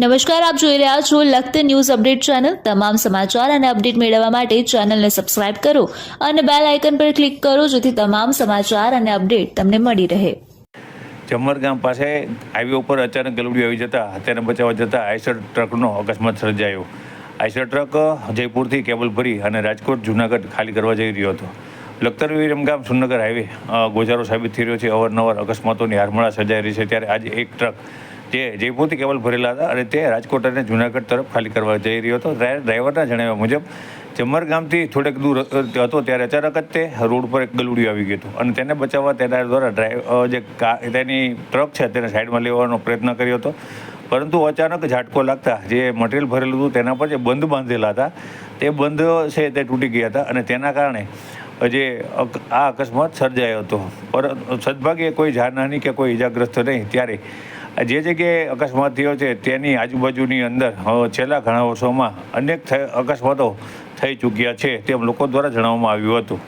નમસ્કાર, આપ જોઈ રહ્યા છો લખત ન્યૂઝ અપડેટ ચેનલ. તમામ સમાચાર અને અપડેટ મેળવવા માટે ચેનલને સબસ્ક્રાઇબ કરો અને બેલ આઇકન પર ક્લિક કરો જેથી તમામ સમાચાર અને અપડેટ તમને મળી રહે. જમર ગામ પાસે હાઈવે ઉપર અચાનક ગલુડી આવી જતા તેને બચાવવા જતા આઈસર ટ્રકનો અકસ્માત સર્જાયો. આઈસર ટ્રક જયપુરથી કેબલ ભરી અને રાજકોટ જુનાગઢ ખાલી કરવા જઈ રહ્યો હતો. લખતર વિરમગામ સુરનગર હાઈવે ગોજારો સાબિત થઈ રહ્યો છે. અવારનવાર અકસ્માતોની હારમાળા સર્જાઈ રહી છે. ત્યારે આજે એક ટ્રક જે જયપુરથી કેબલ ભરેલા હતા અને તે રાજકોટ અને જુનાગઢ તરફ ખાલી કરવા જઈ રહ્યો હતો. ડ્રાઈવરના જણાવ્યા મુજબ જમર ગામથી થોડેક દૂર હતો ત્યારે અચાનક જ તે રોડ પર એક ગલુડિયું આવી ગયું હતું અને તેને બચાવવા તેના દ્વારા ડ્રાઈવ જે તેની ટ્રક છે તેને સાઈડમાં લેવાનો પ્રયત્ન કર્યો હતો. પરંતુ અચાનક ઝાટકો લાગતા જે મટીરિયલ ભરેલું હતું તેના પર જે બંધ બાંધેલા હતા, તે બંધ છે તે તૂટી ગયા હતા અને તેના કારણે જે આ અકસ્માત સર્જાયો હતો. પર, સદભાગ્યે કોઈ જાનહાની કે કોઈ ઈજાગ્રસ્ત નહીં. ત્યારે જે જગ્યાએ અકસ્માત થયો છે, તેની આજુબાજુની અંદર છેલ્લા ઘણા વર્ષોમાં અનેક અકસ્માતો થઈ ચૂક્યા છે તેમ લોકો દ્વારા જણાવવામાં આવ્યું હતું.